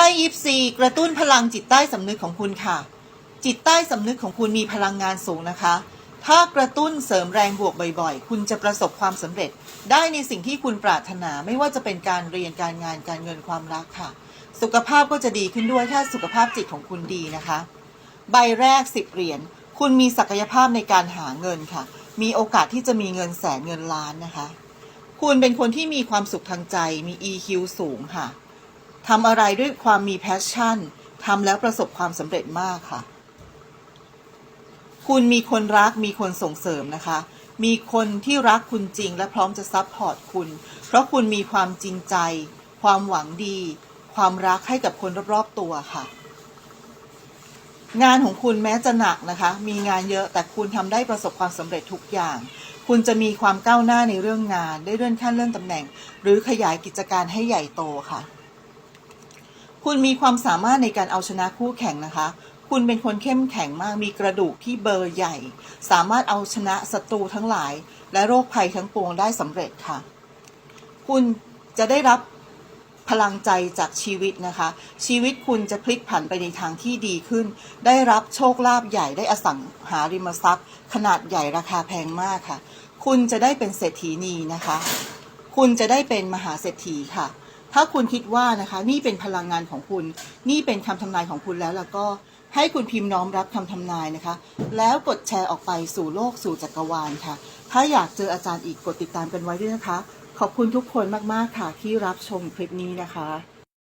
พ่ยิปซีกระตุ้นพลังจิตใต้สำนึกของคุณค่ะ จิตใต้สำนึกของคุณมีพลังงานสูงนะคะ ถ้ากระตุ้นเสริมแรงบวกบ่อยๆ คุณจะประสบความสำเร็จ ได้ในสิ่งที่คุณปรารถนาไม่ว่าจะเป็นการเรียนการงานการเงินความรักค่ะ สุขภาพก็จะดีขึ้นด้วยถ้าสุขภาพจิตของคุณดีนะคะ ใบแรก 10 เหรียญคุณมีศักยภาพในการหาเงินค่ะ มีโอกาสที่จะมีเงินแสนเงินล้านนะคะ คุณเป็นคนที่มีความสุขทางใจมี EQ สูงค่ะ ทำอะไรด้วยความมีแพชชั่นทำแล้วประสบความสำเร็จมากค่ะ คุณมีคนรักมีคนส่งเสริมนะคะ มีคนที่รักคุณจริงและพร้อมจะซัพพอร์ตคุณ เพราะคุณมีความจริงใจ ความหวังดี ความรักให้กับคนรอบๆตัวค่ะ งานของคุณแม้จะหนักนะคะ มีงานเยอะแต่คุณทำได้ประสบความสำเร็จทุกอย่าง คุณจะมีความก้าวหน้าในเรื่องงาน ได้เลื่อนขั้นเลื่อนตำแหน่ง หรือขยายกิจการให้ใหญ่โตค่ะ คุณมีความสามารถในการเอาชนะคู่แข่งนะคะ คุณเป็นคนเข้มแข็งมาก มีกระดูกที่เบอร์ใหญ่ สามารถเอาชนะศัตรูทั้งหลาย และโรคภัยทั้งปวงได้สำเร็จค่ะ คุณจะได้รับพลังใจจากชีวิตนะคะ ชีวิตคุณจะพลิกผันไปในทางที่ดีขึ้น ได้รับโชคลาภใหญ่ได้อสังหาริมทรัพย์ ขนาดใหญ่ราคาแพงมากค่ะ คุณจะได้เป็นเศรษฐีนีนะคะ คุณจะได้เป็นมหาเศรษฐีค่ะ ถ้าคุณคิดว่านะคะ นี่เป็นพลังงานของคุณ นี่เป็นคำทำนายของคุณแล้วแล้วก็ให้คุณพิมพ์น้อมรับคำทำนายนะคะ แล้วกดแชร์ออกไปสู่โลกสู่จักรวาลค่ะ ถ้าอยากเจออาจารย์อีกกดติดตามกันไว้ด้วยนะคะ ขอบคุณทุกคนมาก ๆ ค่ะที่รับชมคลิปนี้นะคะ